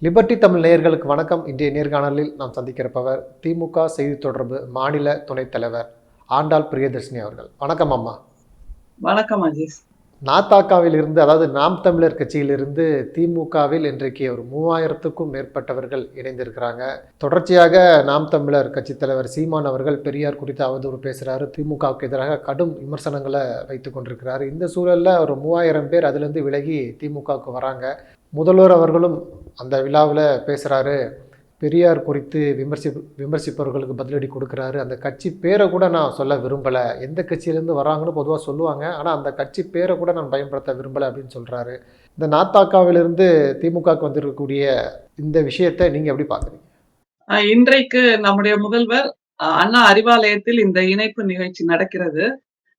Liberty Tamil நேயர்களுக்கு வணக்கம். இன்றைய நேர்காணலில் நாம் சந்திக்கிறப்பவர் திமுக செய்தி தொடர்பு மாநில துணைத் தலைவர் ஆண்டாள் பிரியதர்ஷினி அவர்கள். வணக்கம் அம்மா. வணக்கம் அஜீஸ். நாத்தாக்காவில் இருந்து அதாவது நாம் தமிழர் கட்சியிலிருந்து திமுகவில் இன்றைக்கு ஒரு மூவாயிரத்துக்கும் மேற்பட்டவர்கள் இணைந்திருக்கிறாங்க. தொடர்ச்சியாக நாம் தமிழர் கட்சித் தலைவர் சீமான் அவர்கள் பெரியார் குறித்து அவதூறு பேசுகிறாரு திமுகவுக்கு எதிராக கடும் விமர்சனங்களை வைத்து கொண்டிருக்கிறாரு. இந்த சூழலில் ஒரு மூவாயிரம் பேர் அதிலிருந்து விலகி திமுகவுக்கு வராங்க. முதல்வர் அவர்களும் அந்த விழாவில் பேசுகிறாரு பெரியார் குறித்து விமர்சி விமர்சிப்பவர்களுக்கு பதிலடி கொடுக்குறாரு. அந்த கட்சி பேரை கூட நான் சொல்ல விரும்பலை. எந்த கட்சியிலேருந்து வராங்கன்னு பொதுவாக சொல்லுவாங்க. ஆனால் அந்த கட்சி பேரை கூட நான் பயன்படுத்த விரும்பலை அப்படின்னு சொல்கிறாரு இந்த நாத்தாக்காவிலிருந்து திமுகவுக்கு வந்திருக்கக்கூடிய இந்த விஷயத்தை நீங்கள் எப்படி பார்க்குறீங்க? இன்றைக்கு நம்முடைய முதல்வர் அண்ணா அறிவாலயத்தில் இந்த இணைப்பு நிகழ்ச்சி நடக்கிறது.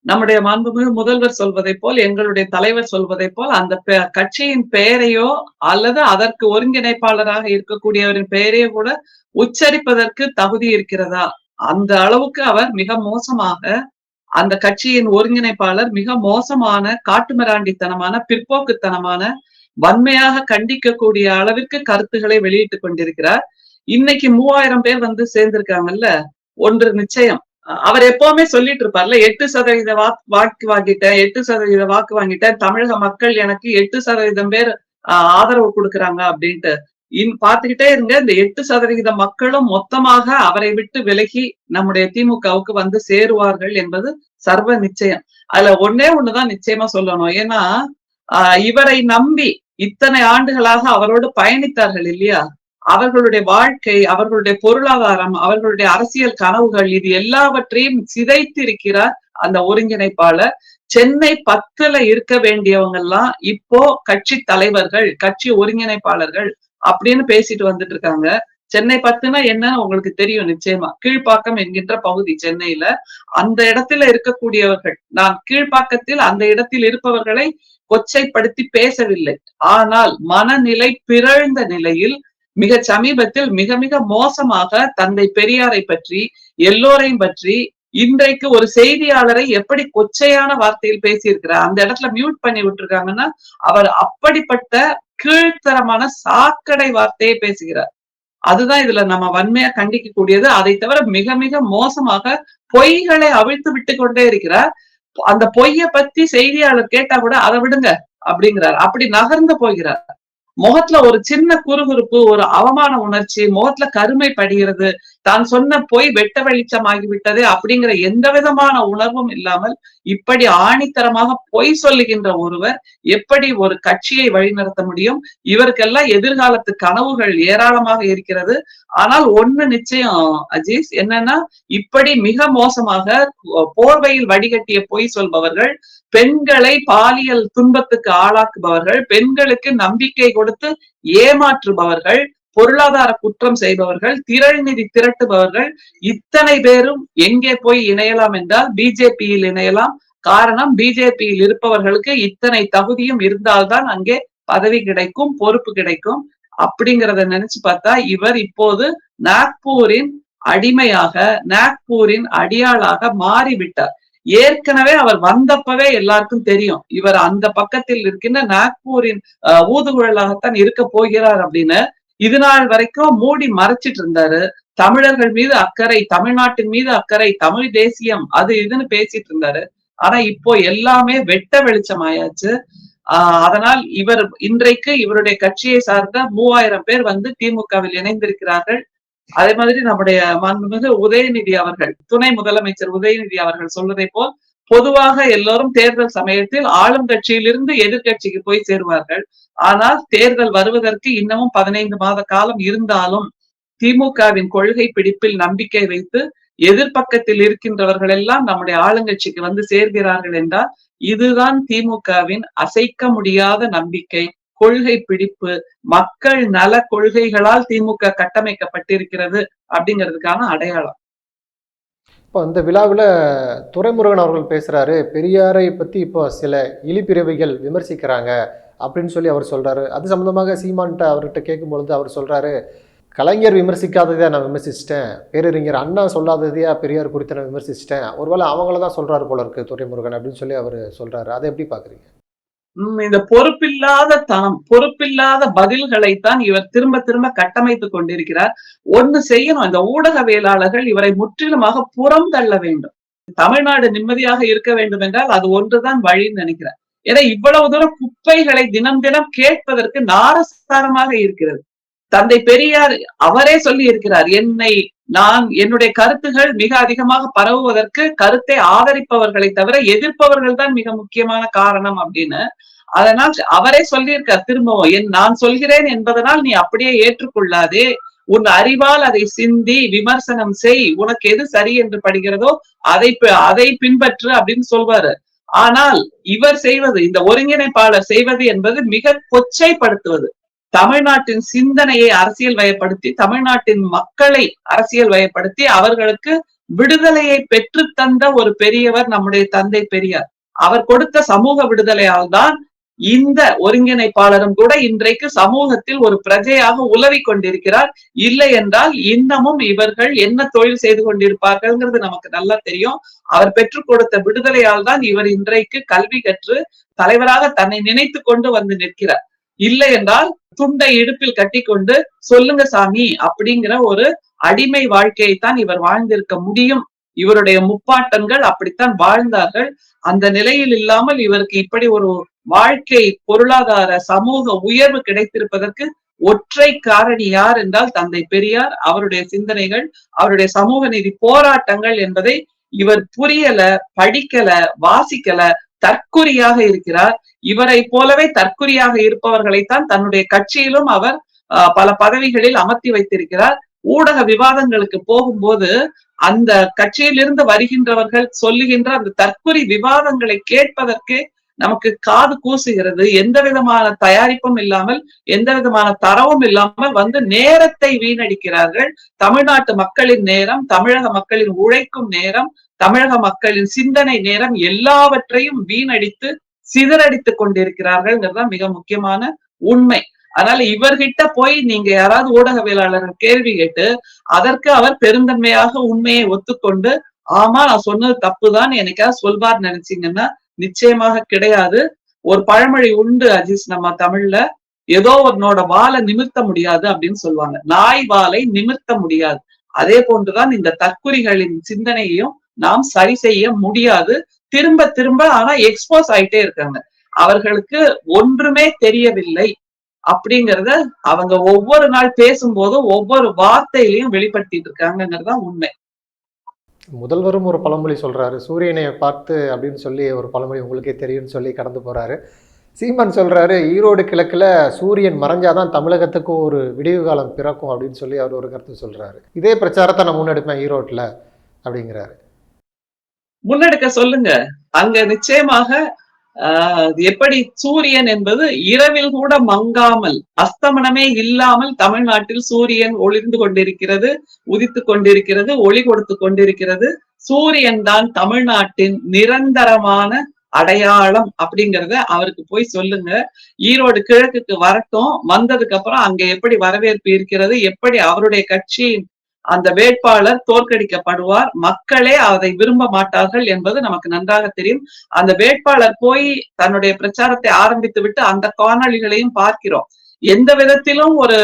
நம்முடைய மாண்புமிகு முதல்வர் சொல்வதை போல் எங்களுடைய தலைவர் சொல்வதை போல் அந்த பெ- கட்சியின் பெயரையோ அல்லது அதற்கு ஒருங்கிணைப்பாளராக இருக்கக்கூடியவரின் பெயரையோ கூட உச்சரிப்பதற்கு தகுதி இருக்கிறதா? அந்த அளவுக்கு அவர் மிக மோசமாக அந்த கட்சியின் ஒருங்கிணைப்பாளர் மிக மோசமான காட்டுமிராண்டித்தனமான பிற்போக்குத்தனமான வன்மையாக கண்டிக்கக்கூடிய அளவிற்கு கருத்துக்களை வெளியிட்டுக் கொண்டிருக்கிறார். இன்னைக்கு மூவாயிரம் பேர் வந்து சேர்ந்திருக்காங்கல்ல? ஒன்று நிச்சயம். அவர் எப்பவுமே சொல்லிட்டு இருப்பார்ல எட்டு சதவீத வாக்கு வாக்கு வாங்கிட்டேன் எட்டு சதவீத வாக்கு வாங்கிட்டேன் தமிழக மக்கள் எனக்கு எட்டு சதவீதம் பேர் ஆதரவு கொடுக்கறாங்க அப்படின்ட்டு. இன் பாத்துக்கிட்டே இருங்க இந்த எட்டு சதவிகித மக்களும் மொத்தமாக அவரை விட்டு விலகி நம்முடைய திமுகவுக்கு வந்து சேருவார்கள் என்பது சர்வ நிச்சயம். அதுல ஒன்னே ஒண்ணுதான் நிச்சயமா சொல்லணும். ஏன்னா ஆஹ் இவரை நம்பி இத்தனை ஆண்டுகளாக அவரோடு பயணித்தார்கள் இல்லையா? அவர்களுடைய வாழ்க்கை அவர்களுடைய பொருளாதாரம் அவர்களுடைய அரசியல் கனவுகள் இது எல்லாவற்றையும் சிதைத்திருக்கிறார் அந்த ஒருங்கிணைப்பாளர். சென்னை பத்துல இருக்க வேண்டியவங்க எல்லாம் இப்போ கட்சி தலைவர்கள் கட்சி ஒருங்கிணைப்பாளர்கள் அப்படின்னு பேசிட்டு வந்துட்டு இருக்காங்க. சென்னை பத்துனா என்னன்னு உங்களுக்கு தெரியும் நிச்சயமா. கீழ்ப்பாக்கம் என்கின்ற பகுதி சென்னையில அந்த இடத்துல இருக்கக்கூடியவர்கள். நான் கீழ்ப்பாக்கத்தில் அந்த இடத்தில் இருப்பவர்களை கொச்சைப்படுத்தி பேசவில்லை. ஆனால் மனநிலை பிறழ்ந்த நிலையில் மிக சமீபத்தில் மிக மிக மோசமாக தந்தை பெரியாரை பற்றி எல்லோரையும் பற்றி இன்றைக்கு ஒரு செய்தியாளரை எப்படி கொச்சையான வார்த்தையில் பேசியிருக்கிறார் அந்த இடத்துல மியூட் பண்ணி விட்டுருக்காங்கன்னா அவர் அப்படிப்பட்ட கீழ்த்தரமான சாக்கடை வார்த்தையை பேசுகிறார். அதுதான் இதுல நம்ம வன்மையா கண்டிக்க கூடியது அதை தவிர மிக மிக மோசமாக பொய்களை அவிழ்த்து விட்டு கொண்டே இருக்கிறார். அந்த பொய்ய பத்தி செய்தியாளர் கேட்டா கூட அதை விடுங்க அப்படிங்கிறார். அப்படி நகர்ந்து போகிறார். முகத்துல ஒரு சின்ன குறுகுறுப்பு ஒரு அவமான உணர்ச்சி முகத்துல கருமை படுகிறது தான் சொன்ன பொய் வெட்ட வெளிச்சமாகி விட்டது அப்படிங்கிற எந்த விதமான உணர்வும் இல்லாமல் இப்படி ஆணித்தரமாக பொய் சொல்லுகின்ற ஒருவர் எப்படி ஒரு கட்சியை வழிநடத்த முடியும்? இவருக்கெல்லாம் எதிர்காலத்து கனவுகள் ஏராளமாக இருக்கிறது. ஆனால் ஒண்ணு நிச்சயம் அஜீஸ் என்னன்னா இப்படி மிக மோசமாக போர்வையில் வடிகட்டிய பொய் சொல்பவர்கள் பெண்களை பாலியல் துன்பத்துக்கு ஆளாக்குபவர்கள் பெண்களுக்கு நம்பிக்கை கொடுத்து ஏமாற்றுபவர்கள் பொருளாதார குற்றம் செய்பவர்கள் திரள் நிதி திரட்டுபவர்கள் இத்தனை பேரும் எங்கே போய் இணையலாம் என்றால் பிஜேபியில் இணையலாம். காரணம் பிஜேபியில் இருப்பவர்களுக்கு இத்தனை தகுதியும் இருந்தால்தான் அங்கே பதவி கிடைக்கும் பொறுப்பு கிடைக்கும். அப்படிங்கிறத நினைச்சு பார்த்தா இவர் இப்போது நாக்பூரின் அடிமையாக நாக்பூரின் அடியாளாக மாறிவிட்டார். ஏற்கனவே அவர் வந்தப்பவே எல்லாருக்கும் தெரியும். இவர் அந்த பக்கத்தில் இருக்கின்ற நாக்பூரின் ஊதுகுழலாகத்தான் இருக்க போகிறார் அப்படின்னு. இது நாள் வரைக்கும் மூடி மறைச்சிட்டு இருந்தாரு. தமிழர்கள் மீது அக்கறை தமிழ்நாட்டின் மீது அக்கறை தமிழ் தேசியம் அது இதுன்னு பேசிட்டு இருந்தாரு. ஆனா இப்போ எல்லாமே வெட்ட வெளிச்சமாயாச்சு ஆஹ் அதனால் இவர் இன்றைக்கு இவருடைய கட்சியை சார்ந்த மூவாயிரம் பேர் வந்து திமுகவில் இணைந்திருக்கிறார்கள். அதே மாதிரி நம்முடைய மாண்புமிகு உதயநிதி அவர்கள் துணை முதலமைச்சர் உதயநிதி அவர்கள் சொல்வதை போல் பொதுவாக எல்லோரும் தேர்தல் சமயத்தில் ஆளும் கட்சியிலிருந்து எதிர்கட்சிக்கு போய் சேருவார்கள். ஆனால் தேர்தல் வருவதற்கு இன்னமும் பதினைந்து மாத காலம் இருந்தாலும் திமுகவின் கொள்கை பிடிப்பில் நம்பிக்கை வைத்து எதிர்ப்பக்கத்தில் இருக்கின்றவர்கள் எல்லாம் நம்முடைய ஆளுங்கட்சிக்கு வந்து சேர்கிறார்கள் என்றால் இதுதான் திமுகவின் அசைக்க முடியாத நம்பிக்கை. கொள்கை பிடிப்பு மக்கள் நல கொள்கைகளால் திமுக கட்டமைக்கப்பட்டிருக்கிறது அப்படிங்கிறதுக்கான அடையாளம். இப்போ இந்த விழாவில் துரைமுருகன் அவர்கள் பேசுகிறாரு பெரியாரை பற்றி இப்போ சில இழிப்பிறவைகள் விமர்சிக்கிறாங்க அப்படின்னு சொல்லி அவர் சொல்கிறாரு அது சம்மந்தமாக சீமான்ட்ட அவர்கிட்ட கேட்கும்பொழுது அவர் சொல்கிறாரு கலைஞர் விமர்சிக்காததை நான் விமர்சிச்சிட்டேன் பேரறிஞர் அண்ணா சொல்லாததையா பெரியார் குறித்து நான் விமர்சிச்சிட்டேன். ஒருவேளை அவங்கள தான் சொல்கிறாரு போல இருக்கு துரைமுருகன் அப்படின்னு சொல்லி அவர் சொல்கிறாரு அதை எப்படி பார்க்குறீங்க இந்த பொறுப்பில்லாத தனம் பொறுப்பில்லாத பதில்களைத்தான் இவர் திரும்ப திரும்ப கட்டமைத்துக் கொண்டிருக்கிறார். ஒண்ணு செய்யணும் இந்த ஊடகவியலாளர்கள் இவரை முற்றிலுமாக புறம் தள்ள வேண்டும். தமிழ்நாடு நிம்மதியாக இருக்க வேண்டும் என்றால் அது ஒன்றுதான் வழின்னு நினைக்கிறேன் ஏன்னா இவ்வளவு தூரம் குப்பைகளை தினம் தினம் கேட்பதற்கு நாரசாரமாக இருக்கிறது. தந்தை பெரியார் அவரே சொல்லி இருக்கிறார் என்னை நான் என்னுடைய கருத்துகள் மிக அதிகமாக பரவுவதற்கு கருத்தை ஆதரிப்பவர்களை தவிர எதிர்ப்பவர்கள் தான் மிக முக்கியமான காரணம் அப்படின்னு. அதனால் அவரே சொல்லியிருக்கார் திரும்பவும் என் நான் சொல்கிறேன் என்பதனால் நீ அப்படியே ஏற்றுக்கொள்ளாதே. உன் அறிவால் அதை சிந்தி விமர்சனம் செய். உனக்கு எது சரி என்று படுகிறதோ அதை அதை பின்பற்று அப்படின்னு சொல்வாரு. ஆனால் இவர் செய்வது இந்த ஒருங்கிணைப்பாளர் செய்வது என்பது மிக கொச்சைப்படுத்துவது. தமிழ்நாட்டின் சிந்தனையை அரசியல் வயப்படுத்தி தமிழ்நாட்டின் மக்களை அரசியல் வயப்படுத்தி அவர்களுக்கு விடுதலையை பெற்று தந்த ஒரு பெரியவர் நம்முடைய தந்தை பெரியார். அவர் கொடுத்த சமூக விடுதலையால் தான் இந்த ஒருங்கிணைப்பாளரும் கூட இன்றைக்கு சமூகத்தில் ஒரு பிரஜையாக உலவிக் கொண்டிருக்கிறார். இல்லை என்றால் இன்னமும் இவர்கள் என்ன தொழில் செய்து கொண்டிருப்பார்கள்ங்கிறது நமக்கு நல்லா தெரியும். அவர் பெற்றுக் கொடுத்த விடுதலையால் தான் இவர் இன்றைக்கு கல்வி கற்று தலைவராக தன்னை நினைத்து கொண்டு வந்து நிற்கிறார். இல்லை என்றால் துண்டை இடுப்பில் கட்டிக்கொண்டு சொல்லுங்க சாமி அப்படிங்கிற ஒரு அடிமை வாழ்க்கையைத்தான் இவர் வாழ்ந்திருக்க முடியும். இவருடைய முப்பாட்டன்கள் அப்படித்தான் வாழ்ந்தார்கள். அந்த நிலையில் இல்லாமல் இவருக்கு இப்படி ஒரு வாழ்க்கை பொருளாதார சமூக உயர்வு கிடைத்திருப்பதற்கு ஒற்றை காரணி யார் என்றால் தந்தை பெரியார். அவருடைய சிந்தனைகள் அவருடைய சமூக நீதி போராட்டங்கள் என்பதை இவர் புரியல படிக்கல வாசிக்கல தற்குறியாக இருக்கிறார். இவரை போலவே தற்குறியாக இருப்பவர்களைத்தான் தன்னுடைய கட்சியிலும் அவர் பல பதவிகளில் அமர்த்தி வைத்திருக்கிறார். ஊடக விவாதங்களுக்கு போகும்போது அந்த கட்சியிலிருந்து வருகின்றவர்கள் சொல்லுகின்ற அந்த தற்குறி விவாதங்களை கேட்பதற்கே நமக்கு காது கூசுகிறது எந்த விதமான தயாரிப்பும் இல்லாமல் எந்த விதமான தரவும் இல்லாமல் வந்து நேரத்தை வீணடிக்கிறார்கள். தமிழ்நாட்டு மக்களின் நேரம் தமிழக மக்களின் உழைக்கும் நேரம் தமிழக மக்களின் சிந்தனை நேரம் எல்லாவற்றையும் வீணடித்து சிதறடித்துக் கொண்டிருக்கிறார்கள்ங்கிறது மிக முக்கியமான உண்மை. அதனால இவர்கிட்ட போய் நீங்க யாராவது ஊடகவியலாளர்கள் கேள்வி கேட்டு அதற்கு அவர் பெருந்தன்மையாக உண்மையை ஒத்துக்கொண்டு ஆமா நான் சொன்னது தப்புதான் என்னைக்காவது சொல்வார் நினைச்சீங்கன்னா நிச்சயமாக கிடையாது. ஒரு பழமொழி உண்டு அஜீஸ் நம்ம தமிழ்ல ஏதோ ஒன்னோட வாழை நிமிர்த்த முடியாது அப்படின்னு சொல்லுவாங்க. நாய் வாலை நிமிர்த்த முடியாது. அதே போன்றுதான் இந்த தற்குறிகளின் சிந்தனையையும் நாம் சரி செய்ய முடியாது. திரும்ப திரும்ப ஆனா எக்ஸ்போஸ் ஆயிட்டே இருக்காங்க. அவர்களுக்கு ஒன்றுமே தெரியவில்லை அப்படிங்கறத அவங்க ஒவ்வொரு நாள் பேசும்போதும் ஒவ்வொரு வார்த்தையிலையும் வெளிப்படுத்திட்டு இருக்காங்கிறதா உண்மை. முதல்வரும் ஒரு பழமொழி சொல்கிறாரு சூரியனை பார்த்து அப்படின்னு சொல்லி ஒரு பழமொழி உங்களுக்கே தெரியும்னு சொல்லி கடந்து போகிறாரு சீமான் சொல்கிறாரு ஈரோடு கிழக்கில் சூரியன் மறைஞ்சாதான் தமிழகத்துக்கும் ஒரு விடிவு காலம் பிறக்கும் அப்படின்னு சொல்லி அவர் ஒரு கருத்து சொல்கிறாரு இதே பிரச்சாரத்தை நான் முன்னெடுப்பேன் ஈரோட்டில் அப்படிங்கிறாரு. முன்னெடுக்க சொல்லுங்க. அங்க நிச்சயமாக எப்படி? சூரியன் என்பது இரவில் கூட மங்காமல் அஸ்தமனமே இல்லாமல் தமிழ்நாட்டில் சூரியன் ஒளிர்ந்து கொண்டிருக்கிறது உதித்து கொண்டிருக்கிறது ஒளி கொடுத்து கொண்டிருக்கிறது. சூரியன் தான் தமிழ்நாட்டின் நிரந்தரமான அடையாளம் அப்படிங்கறத அவருக்கு போய் சொல்லுங்க. ஈரோடு கிழக்குக்கு வரட்டும் வந்ததுக்கு அப்புறம் அங்க எப்படி வரவேற்பு இருக்கிறது எப்படி அவருடைய கட்சியின் அந்த வேட்பாளர் தோற்கடிக்கப்படுவார். மக்களே அதை விரும்ப மாட்டார்கள் என்பது நமக்கு நன்றாக தெரியும். அந்த வேட்பாளர் போய் தன்னுடைய பிரச்சாரத்தை ஆரம்பித்து விட்டு அந்த காணொளிகளையும் பார்க்கிறோம். எந்த விதத்திலும் ஒரு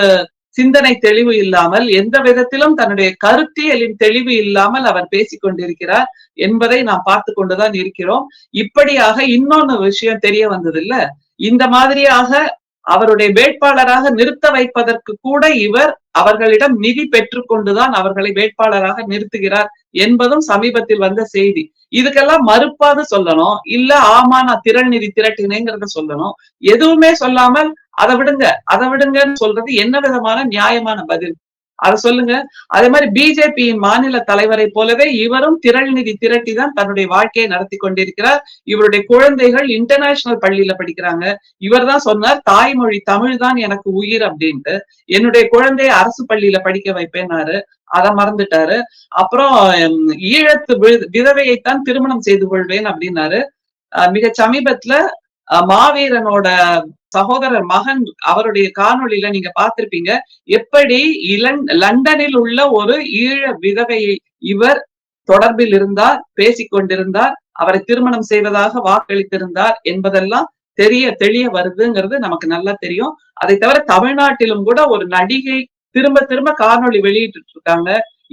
சிந்தனை தெளிவு இல்லாமல் எந்த விதத்திலும் தன்னுடைய கருத்தியலின் தெளிவு இல்லாமல் அவர் பேசிக் கொண்டிருக்கிறார் என்பதை நாம் பார்த்து கொண்டுதான் இருக்கிறோம். இப்படியாக இன்னொன்னு விஷயம் தெரிய வந்தது இல்ல இந்த மாதிரியாக அவருடைய வேட்பாளராக நிறுத்த வைப்பதற்கு கூட இவர் அவர்களிடம் நிதி பெற்றுக்கொண்டுதான் அவர்களை வேட்பாளராக நிறுத்துகிறார் என்பதும் சமீபத்தில் வந்த செய்தி. இதுக்கெல்லாம் மறுப்பாது சொல்லணும். இல்ல ஆமா நான் திரள் நிதி திரட்டினேங்கிறத சொல்லணும். எதுவுமே சொல்லாமல் அதை விடுங்க அதை விடுங்கன்னு சொல்றது என்ன விதமான நியாயமான பதில்? அதை சொல்லுங்க. அதே மாதிரி பிஜேபியின் மாநில தலைவரை போலவே இவரும் திரள் நிதி திரட்டி தான் தன்னுடைய வாழ்க்கையை நடத்தி கொண்டிருக்கிறார். இவருடைய குழந்தைகள் இன்டர்நேஷனல் பள்ளியில படிக்கிறாங்க. இவர் தான் சொன்னார் தாய்மொழி தமிழ் தான் எனக்கு உயிர் அப்படின்ட்டு. என்னுடைய குழந்தையை அரசு பள்ளியில படிக்க வைப்பேனாரு அதை மறந்துட்டாரு. அப்புறம் ஈழத்து விதவையைத்தான் திருமணம் செய்து கொள்வேன் அப்படின்னாரு. அஹ் மிக சமீபத்துல மாவீரனோட சகோதரர் மகன் அவருடைய காணொளியில நீங்க பார்த்திருப்பீங்க. எப்படி இலன் லண்டனில் உள்ள ஒரு ஈழ விதவையை இவர் தொடர்பில் இருந்தார் பேசிக்கொண்டிருந்தார் அவரை திருமணம் செய்வதாக வாக்களித்திருந்தார் என்பதெல்லாம் தெரிய தெளிய வருதுங்கிறது நமக்கு நல்லா தெரியும். அதை தவிர தமிழ்நாட்டிலும் கூட ஒரு நடிகை திரும்ப திரும்ப காணொளி வெளியிட்டு இருக்காங்க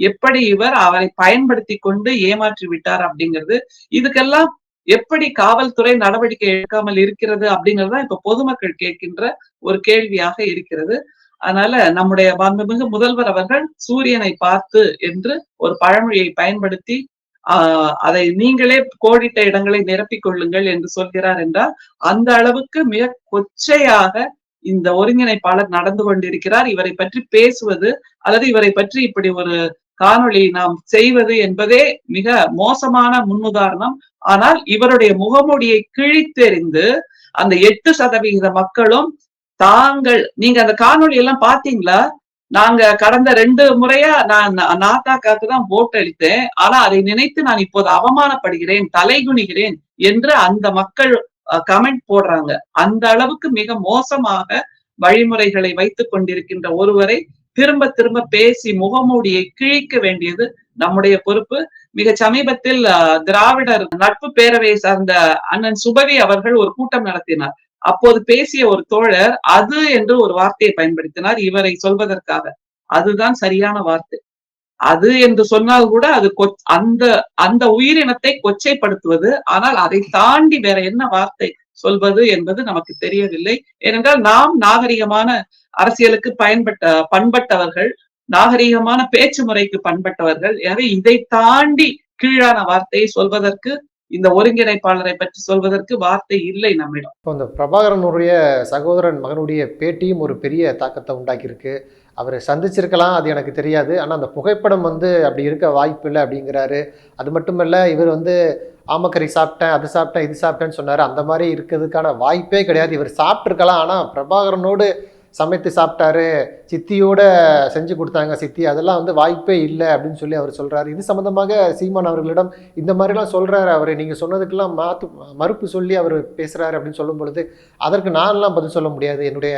எப்படி இவர் அவரை பயன்படுத்தி கொண்டு ஏமாற்றி விட்டார் அப்படிங்கிறது. இதுக்கெல்லாம் எப்படி காவல்துறை நடவடிக்கை எடுக்காமல் இருக்கிறது அப்படிங்கறது இப்ப பொதுமக்கள் கேட்கின்ற ஒரு கேள்வியாக இருக்கிறது. அதனால நம்முடைய மாண்புமிகு முதல்வர் அவர்கள் சூரியனை பார்த்து என்று ஒரு பழமொழியை பயன்படுத்தி ஆஹ் அதை நீங்களே கோடிட்ட இடங்களை நிரப்பிக் கொள்ளுங்கள் என்று சொல்கிறார் என்றால் அந்த அளவுக்கு மிக கொச்சையாக இந்த ஒருங்கிணைப்பாளர் நடந்து கொண்டிருக்கிறார். இவரை பற்றி பேசுவது அல்லது இவரை பற்றி இப்படி ஒரு காணொளி நாம் செய்வது என்பதே மிக மோசமான முன்னுதாரணம். ஆனால் இவருடைய முகமூடியை கிழித்தெறிந்து அந்த எட்டு சதவிகித மக்களும் தாங்கள் நீங்க அந்த காணொளி எல்லாம் பாத்தீங்களா நாங்க கடந்த ரெண்டு முறையா நான் நாத்தாக்காக்கு தான் ஓட்டு அளித்தேன். ஆனா அதை நினைத்து நான் இப்போது அவமானப்படுகிறேன் தலைகுனிகிறேன் என்று அந்த மக்கள் கமெண்ட் போடுறாங்க. அந்த அளவுக்கு மிக மோசமாக வழிமுறைகளை வைத்துக் கொண்டிருக்கின்ற ஒருவரை திரும்ப திரும்ப பேசி முகமூடியை கிழிக்க வேண்டியது நம்முடைய பொறுப்பு. மிக சமீபத்தில் திராவிடர் நட்பு பேரவையை சார்ந்த அண்ணன் சுபவி அவர்கள் ஒரு கூட்டம் நடத்தினார். அப்போது பேசிய ஒரு தோழர் அது என்று ஒரு வார்த்தையை பயன்படுத்தினார் இவரை சொல்வதற்காக. அதுதான் சரியான வார்த்தை. அது என்று சொன்னால் கூட அது அந்த அந்த உயிரினத்தை கொச்சைப்படுத்துவது. ஆனால் அதை தாண்டி வேற என்ன வார்த்தை? சொல்வது என்பது நமக்கு தெரியவில்லை. ஏனென்றால் நாம் நாகரிகமான அரசியலுக்கு பயன்பட்ட பண்பட்டவர்கள் நாகரிகமான பேச்சு முறைக்கு பண்பட்டவர்கள். எனவே இதை தாண்டி கீழான வார்த்தையை சொல்வதற்கு இந்த ஒருங்கிணைப்பாளரை பற்றி சொல்வதற்கு வார்த்தை இல்லை நம்மிடம். இப்போ இந்த பிரபாகரனுடைய சகோதரன் மகனுடைய பேட்டியும் ஒரு பெரிய தாக்கத்தை உண்டாக்கியிருக்கு. அவர் சந்திச்சிருக்கலாம் அது எனக்கு தெரியாது. ஆனால் அந்த புகைப்படம் வந்து அப்படி இருக்க வாய்ப்பு இல்லை அப்படிங்கிறாரு. அது மட்டும் இல்லை இவர் வந்து ஆமக்கறி சாப்பிட்டேன் அது சாப்பிட்டேன் இது சாப்பிட்டேன்னு சொன்னார். அந்த மாதிரி இருக்கிறதுக்கான வாய்ப்பே கிடையாது. இவர் சாப்பிட்ருக்கலாம் ஆனால் பிரபாகரனோடு சமைத்து சாப்பிட்டாரு. சித்தியோட செஞ்சு கொடுத்தாங்க சித்தி. அதெல்லாம் வந்து வாய்ப்பே இல்லை அப்படின்னு சொல்லி அவர் சொல்கிறாரு இது சம்மந்தமாக சீமான் அவர்களிடம் இந்த மாதிரிலாம் சொல்கிறாரு அவர் நீங்கள் சொன்னதுக்கெல்லாம் மாற்று மறுப்பு சொல்லி அவர் பேசுகிறாரு அப்படின்னு சொல்லும் பொழுது அதற்கு நான்லாம் பதில் சொல்ல முடியாது. என்னுடைய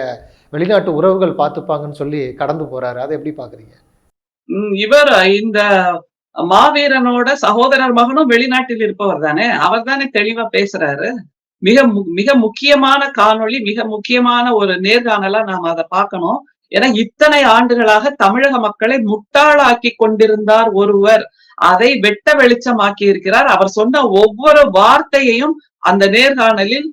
வெளிநாட்டு உறவுகள் பார்த்துப்பாங்கன்னு சொல்லி கடந்து போறாரு. அதை எப்படி பாக்குறீங்க இவர் இந்த மாவீரனோட சகோதரர் மகனும் வெளிநாட்டில் இருப்பவர் தானே? அவர் தானே தெளிவா பேசுறாரு. மிக மிக முக்கியமான காணொளி மிக முக்கியமான ஒரு நேர்காணலா நாம் அதை பார்க்கணும். ஏன்னா இத்தனை ஆண்டுகளாக தமிழக மக்களை முட்டாளாக்கி கொண்டிருந்தார் ஒருவர். அதை வெட்ட வெளிச்சமாக்கி இருக்கிறார். அவர் சொன்ன ஒவ்வொரு வார்த்தையையும் அந்த நேர்காணலில்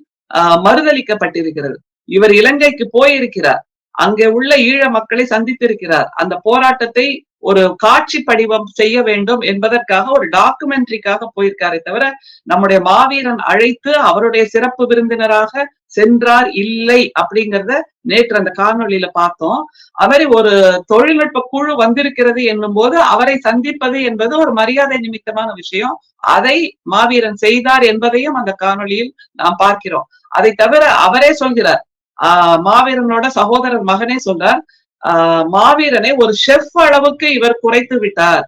மறுதளிக்கப்பட்டிருக்கிறது இவர் இலங்கைக்கு போயிருக்கிறார். அங்கே உள்ள ஈழ மக்களை சந்தித்திருக்கிறார். அந்த போராட்டத்தை ஒரு காட்சி படிவம் செய்ய வேண்டும் என்பதற்காக ஒரு டாக்குமெண்ட்ரிக்காக போயிருக்காரே தவிர நம்முடைய மாவீரன் அழைத்து அவருடைய சிறப்பு விருந்தினராக சென்றார் இல்லை அப்படிங்கிறத நேற்று அந்த காணொலியில பார்த்தோம். அவரை ஒரு தொழில்நுட்ப குழு வந்திருக்கிறது என்னும் போது அவரை சந்திப்பது என்பது ஒரு மரியாதை நிமித்தமான விஷயம். அதை மாவீரன் செய்தார் என்பதையும் அந்த காணொலியில் நாம் பார்க்கிறோம். அதை தவிர அவரே சொல்கிறார் ஆஹ் மாவீரனோட சகோதரர் மகனே சொல்றார் ஆஹ் மாவீரனை ஒரு செஃப் அளவுக்கு இவர் குறைத்து விட்டார்.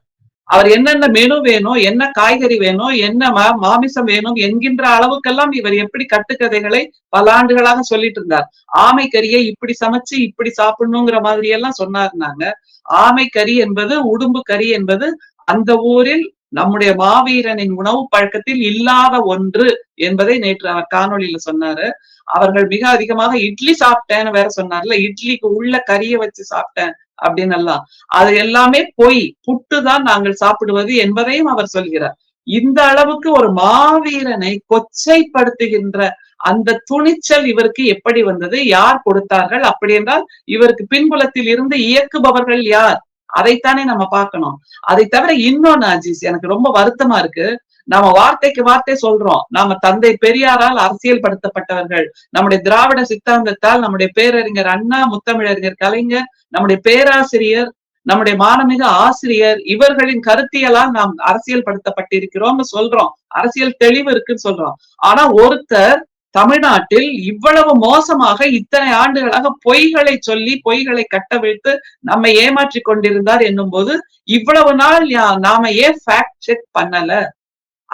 அவர் என்னென்ன மெனு வேணும் என்ன காய்கறி வேணும் என்ன மாமிசம் வேணும் என்கின்ற அளவுக்கெல்லாம் இவர் எப்படி கட்டுக்கதைகளை பல ஆண்டுகளாக சொல்லிட்டு இருந்தார். ஆமை கறியை இப்படி சமைச்சு இப்படி சாப்பிடணுங்கிற மாதிரி எல்லாம் சொன்னாருனாங்க. ஆமை கறி என்பது உடும்பு கறி என்பது அந்த ஊரில் நம்முடைய மாவீரனின் உணவு பழக்கத்தில் இல்லாத ஒன்று என்பதை நேற்று அவர் காணொலியில சொன்னாரு. அவர்கள் மிக அதிகமாக இட்லி சாப்பிட்டேன்னு வேற சொன்னார்ல இட்லிக்கு உள்ள கறியை வச்சு சாப்பிட்டேன் அப்படின்னு எல்லாம் அது எல்லாமே பொய். புட்டு தான் நாங்கள் சாப்பிடுவது என்பதையும் அவர் சொல்கிறார். இந்த அளவுக்கு ஒரு மாவீரனை கொச்சைப்படுத்துகின்ற அந்த துணிச்சல் இவருக்கு எப்படி வந்தது? யார் கொடுத்தார்கள்? அப்படி என்றால் இவருக்கு பின்புலத்தில் இருந்து இயக்குபவர்கள் யார்? அதைத்தானே நம்ம பார்க்கணும். அதை தவிர இன்னொன்னு அஜீஸ் எனக்கு ரொம்ப வருத்தமா இருக்கு. நாம வார்த்தைக்கு வார்த்தை சொல்றோம். நாம தந்தை பெரியாரால் அரசியல் படுத்தப்பட்டவர்கள். நம்முடைய திராவிட சித்தாந்தத்தால் நம்முடைய பேரறிஞர் அண்ணா முத்தமிழறிஞர் கலைஞர் நம்முடைய பேராசிரியர் நம்முடைய மானமிக ஆசிரியர் இவர்களின் கருத்தியலால் நாம் அரசியல் படுத்தப்பட்டிருக்கிறோம்னு சொல்றோம். அரசியல் தெளிவு இருக்குன்னு சொல்றோம். ஆனா ஒருத்தர் தமிழ்நாட்டில் இவ்வளவு மோசமாக இத்தனை ஆண்டுகளாக பொய்களை சொல்லி பொய்களை கட்டவிழ்த்து நம்மை ஏமாற்றி கொண்டிருந்தார் என்னும் போது இவ்வளவு நாள் நாம ஏன் ஃபேக்ட் செக் பண்ணல?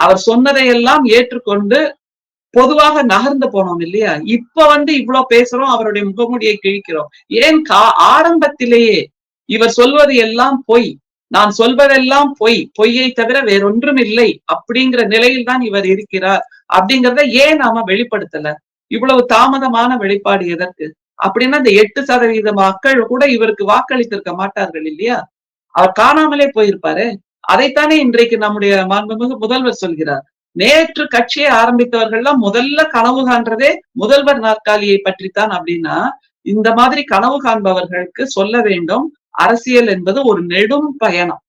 அவர் சொன்னதையெல்லாம் ஏற்றுக்கொண்டு பொதுவாக நகர்ந்து போனோம் இல்லையா? இப்ப வந்து இவ்வளவு பேசுறோம் அவருடைய முகமூடியை கிழிக்கிறோம். ஏன் கா ஆரம்பத்திலேயே இவர் சொல்வது எல்லாம் பொய். நான் சொல்வதெல்லாம் பொய். பொய்யை தவிர வேறொன்றும் இல்லை அப்படிங்கிற நிலையில் தான் இவர் இருக்கிறார் அப்படிங்கிறத ஏன் நாம வெளிப்படுத்தல? இவ்வளவு தாமதமான வெளிப்பாடு எதற்கு? அப்படின்னா இந்த எட்டு சதவீத மக்கள் கூட இவருக்கு வாக்களித்திருக்க மாட்டார்கள் இல்லையா? அவர் காணாமலே போயிருப்பாரு. அதைத்தானே இன்றைக்கு நம்முடைய மாண்புமிகு முதல்வர் சொல்கிறார். நேற்று கட்சியை ஆரம்பித்தவர்கள்லாம் முதல்ல கனவு காண்றதே முதல்வர் நாற்காலியை பற்றித்தான் அப்படின்னா இந்த மாதிரி கனவு காண்பவர்களுக்கு சொல்ல வேண்டும் அரசியல் என்பது ஒரு நெடும் பயணம்.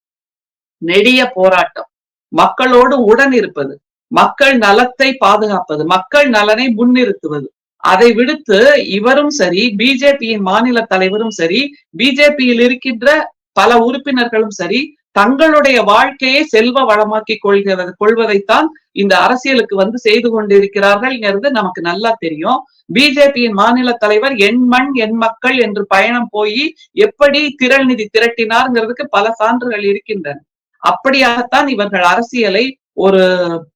நெடிய போராட்டம். மக்களோடு உடன் இருப்பது. மக்கள் நலத்தை பாதுகாப்பது. மக்கள் நலனை முன்னிறுத்துவது. அதை விடுத்து இவரும் சரி பிஜேபியின் மாநில தலைவரும் சரி பிஜேபியில் இருக்கின்ற பல உறுப்பினர்களும் சரி தங்களுடைய வாழ்க்கையை செல்வ வளமாக்கி கொள்கிறது கொள்வதைத்தான் இந்த அரசியலுக்கு வந்து செய்து கொண்டிருக்கிறார்கள்ங்கிறது நமக்கு நல்லா தெரியும். பிஜேபியின் மாநில தலைவர் என் மண் என் மக்கள் என்று பயணம் போய் எப்படி திரள் நிதி திரட்டினார்ங்கிறதுக்கு பல சான்றுகள் இருக்கின்றன. அப்படியாகத்தான் இவர்கள் அரசியலை ஒரு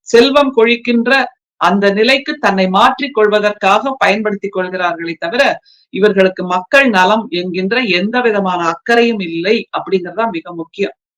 செல்வம் கொழிக்கின்ற அந்த நிலைக்கு தன்னை மாற்றிக் கொள்வதற்காக பயன்படுத்திக் கொள்கிறார்களே தவிர இவர்களுக்கு மக்கள் நலம் என்கின்ற எந்த விதமான அக்கறையும் இல்லை அப்படிங்கறதுதான் மிக முக்கியம்.